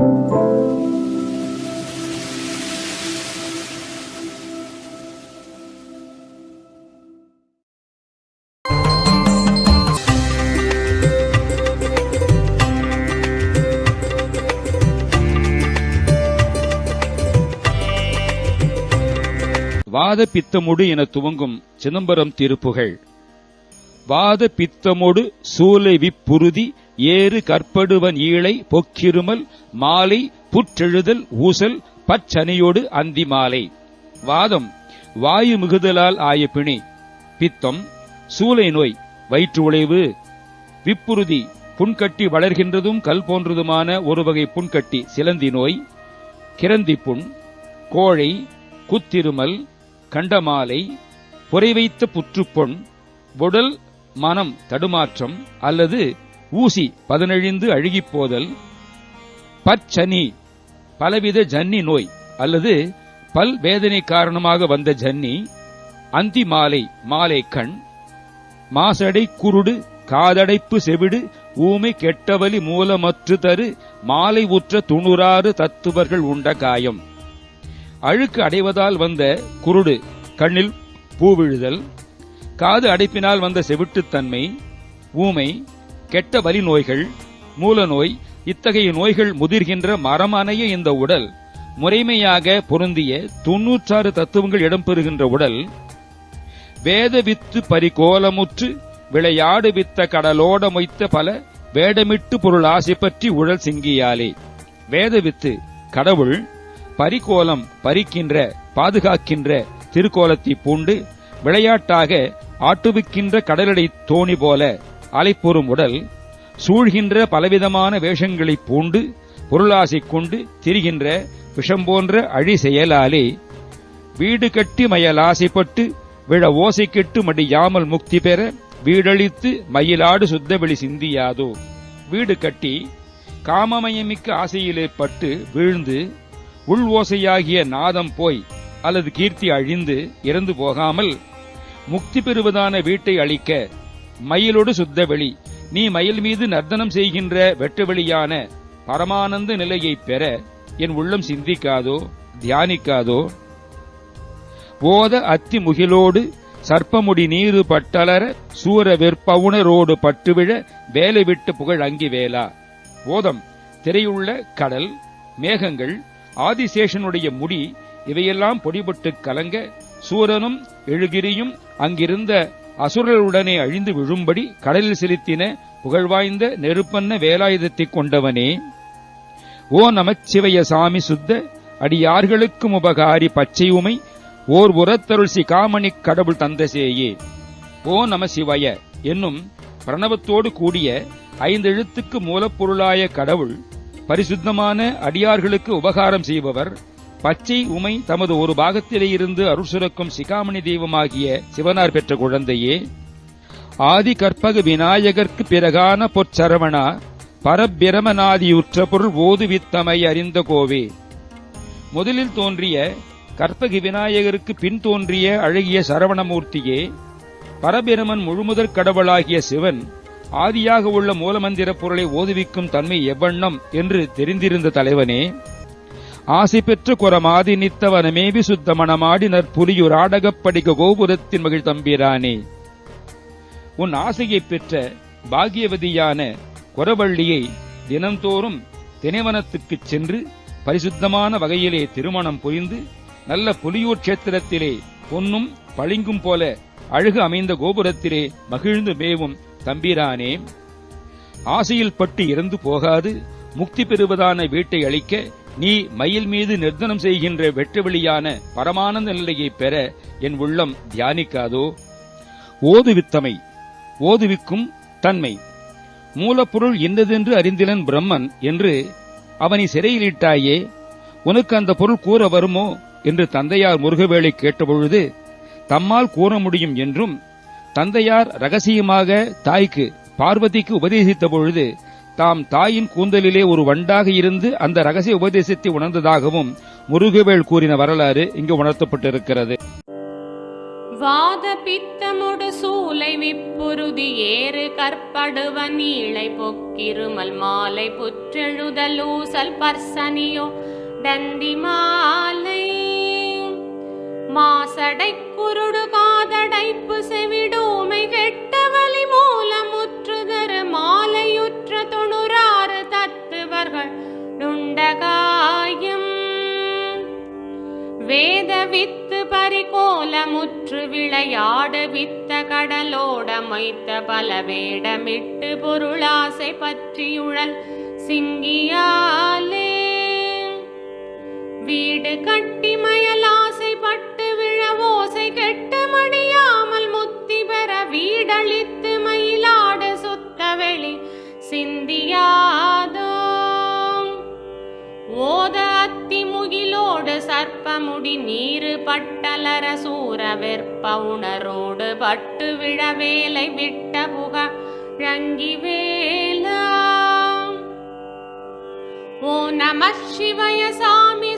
வாத பித்தமுடு என துவங்கும் சிதம்பரம் திருப்புகள். வாத பித்தமோடு சூலை விப்புருதி ஏறு கற்படுவன் ஈழை பொக்கிருமல் மாலை புற்றெழுதல் ஊசல் பச்சனையோடு அந்தி மாலை. வாதம் வாயு மிகுதலால் ஆய பிணி. பித்தம் சூலை நோய் வயிற்று உழைவு. விப்புறுதி புண்கட்டி வளர்கின்றதும் கல் போன்றதுமான ஒரு வகை புண்கட்டி சிலந்தி நோய். கிரந்தி புண் கோழை குத்திருமல் கண்டமாலை பொறைவைத்த புற்றுப்பொன் உடல் மனம் தடுமாற்றம் அல்லது ஊசி பதனழிந்து அழுகிப் போதல் பச்சனி பலவித ஜன்னி நோய் அல்லது பல் வேதனை காரணமாக வந்த ஜன்னி அந்தி மாலை மாலை கண் மாசடை குருடு காதடைப்பு செவிடு ஊமை கெட்டவலி மூலமற்று தரு மாலை உற்ற துணுராறு தத்துவர்கள் உண்ட காயம். அழுக்கு அடைவதால் வந்த குருடு கண்ணில் பூவிழுதல் காது அடைப்பினால் வந்த செவிட்டுத்தன்மை ஊமை கெட்ட வலி நோய்கள் மூலநோய் இத்தகைய நோய்கள் முதிர்கின்ற மரமனைய இந்த உடல். முறைமையாக பொருந்திய தொன்னூற்றாறு தத்துவங்கள் இடம்பெறுகின்ற உடல். வேத வித்து பரிகோலமுற்று விளையாடு வித்த கடலோட மொய்த்த பல வேடமிட்டு பொருள் ஆசை பற்றி உழல் சிங்கியாலே. வேத வித்து கடவுள் பரிகோலம் பறிக்கின்ற பாதுகாக்கின்ற திருக்கோலத்தை பூண்டு விளையாட்டாக ஆட்டுவிக்கின்ற கடலடை தோணி போல அலைப்பூறும் உடல் சூழ்கின்ற பலவிதமான வேஷங்களை பூண்டு பொருளாசை கொண்டு திரிகின்ற விஷம் போன்ற அழி செயலாலே வீடு கட்டி மயல் ஆசைப்பட்டு விழ ஓசை கெட்டு மடியாமல் முக்தி பெற வீடழித்து மயிலாடு சுத்தவெளி சிந்தியாதோ? வீடு கட்டி காமமயமிக்க ஆசையிலே பட்டு வீழ்ந்து உள் ஓசையாகிய நாதம் போய் அல்லது கீர்த்தி அழிந்து இறந்து போகாமல் முக்தி பெறுவதான வீட்டை அளிக்க மயிலோடு சுத்தவெளி நீ மயில் மீது நர்த்தனம் செய்கின்ற வெட்டுவெளியான பரமானந்த நிலையைப் பெற என் உள்ளம் சிந்திக்காதோ தியானிக்காதோ? ஓத அத்தி முகிலோடு சர்ப்பமுடி நீரு பட்டலர சூர வெற்பவுணரோடு பட்டுவிழ வேலை விட்டு புகழ் அங்கி வேலா ஓதம் திரையுள்ள கடல் மேகங்கள் ஆதிசேஷனுடைய முடி இவையெல்லாம் பொடிபட்டு கலங்க சூரனும் எழுகிரியும் அங்கிருந்த அசுரர்களுடனே அழிந்து விழும்படி கடலில் செலுத்தின புகழ்வாய்ந்த நெருப்பன்ன வேலாயுதத்தைக் கொண்டவனே. ஓ நமச்சிவய சாமி சுத்த அடியார்களுக்கும் உபகாரி பச்சை உமை ஓர் உரத்தருள் சிகாமணி கடவுள் தந்தசேயே. ஓ நம சிவய என்னும் பிரணவத்தோடு கூடிய ஐந்தெழுத்துக்கு மூலப்பொருளாய கடவுள் பரிசுத்தமான அடியார்களுக்கு உபகாரம் செய்பவர் பச்சை உமை தமது ஒரு பாகத்திலே இருந்து அருள் சுரக்கும் சிகாமணி தெய்வமாகிய சிவனார் பெற்ற குழந்தையே ஆதி கற்பக விநாயகர்க்கு பிறகான பொற்சரவணா பரபிரமநாதியுற்ற பொருள் ஓதுவித்தமை அறிந்த கோவே. முதலில் தோன்றிய கற்பகி விநாயகருக்கு பின் தோன்றிய அழகிய சரவணமூர்த்தியே பரபிரமன் முழுமுதற் கடவுளாகிய சிவன் ஆதியாக உள்ள மூலமந்திர பொருளை ஓதுவிக்கும் தன்மை எவ்வண்ணம் என்று தெரிந்திருந்த தலைவனே ஆசை பெற்று குரமாதி நித்தவனமே சுத்த மணமாடி நற்புலியுர் ஆடகப்படிக கோபுரத்தின் மகிழ் தம்பிரானே. உன் ஆசையைப் பெற்ற பாகியவதியான குரவள்ளியை தினந்தோறும் தினைவனத்துக்குச் சென்று பரிசுத்தமான வகையிலே திருமணம் புரிந்து நல்ல புலியூர் கஷேத்திரத்திலே பொன்னும் பளிங்கும் போல அழகு அமைந்த கோபுரத்திலே மகிழ்ந்து மேவும் தம்பிரானே. ஆசையில் பட்டு இறந்து போகாது முக்தி பெறுவதான வீட்டை அளிக்க நீ மயில் மீது நிர்தனம் செய்கின்ற வெட்டுவெளியான பரமானந்த நிலையைப் பெற என் உள்ளம் தியானிக்காதோ? ஓதுவித்தமை ஓதுவிக்கும் தன்மை. மூலப்பொருள் இன்னதென்று அறிந்திலன் பிரம்மன் என்று அவனை சிறையிலிட்டாயே உனக்கு அந்த பொருள் கூற வருமோ? என்று தந்தையார் முருகவேளை கேட்டபொழுது தம்மால் கூற முடியும் என்றும் தந்தையார் ரகசியமாக தாய்க்கு பார்வதிக்கு உபதேசித்த பொழுது தாம் தாயின் கூந்தலிலே ஒரு வண்டாக இருந்து அந்த ரகசிய உபதேசத்தை உணர்ந்ததாகவும் முருகவேள் கூறின வரலாறு இங்கு உணர்த்தப்பட்டிருக்கிறது. வாத பித்தமுடு சூலை விப்புருதி ஏறு கற்படுவ நீளை பொக்கிருமல் மாலை புற்றெழுதலூசல் பர்சனியோ டந்தி மாலை. மாசடை குருடு பரிகோலமுற்று விளையாடு வித்த கடலோட மைத்த பல வேடமிட்டு பொருளாசை பற்றியுழல் சிங்கியாலே. வீடு கட்டி மயலா சர்ப்பமுடி நீரு பட்டலர சூர வெற்ப உணரோடு பட்டு விழ வேலை விட்ட புக ரங்கி வேலா. ஓ நம சிவய சாமி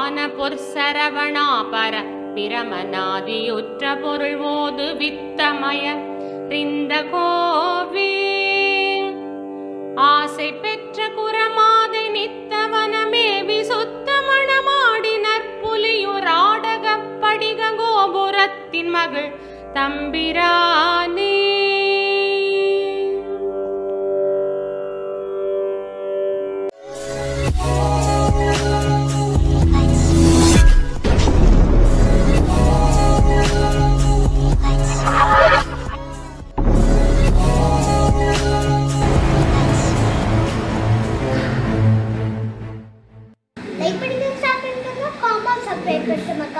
ஞான பொற்சரவணா பர பிரமநாதியுற்ற பொருள் ஓது வித்தமய ரிந்த கோவே. ஆசை பெற்ற குரமாதை நித்தவனமேவி சுத்த மணமாடி நற்புலியுராடக படிக கோபுரத்தின் மகள் தம்பிரானே. லைக்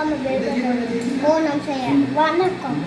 பண்ணுங்க காமெண்ட் சப்ஸ்கிரைப் பண்ணுங்க மறக்காம பெல் பட்டன் ஓ நம்ம செய்ய வணக்கம்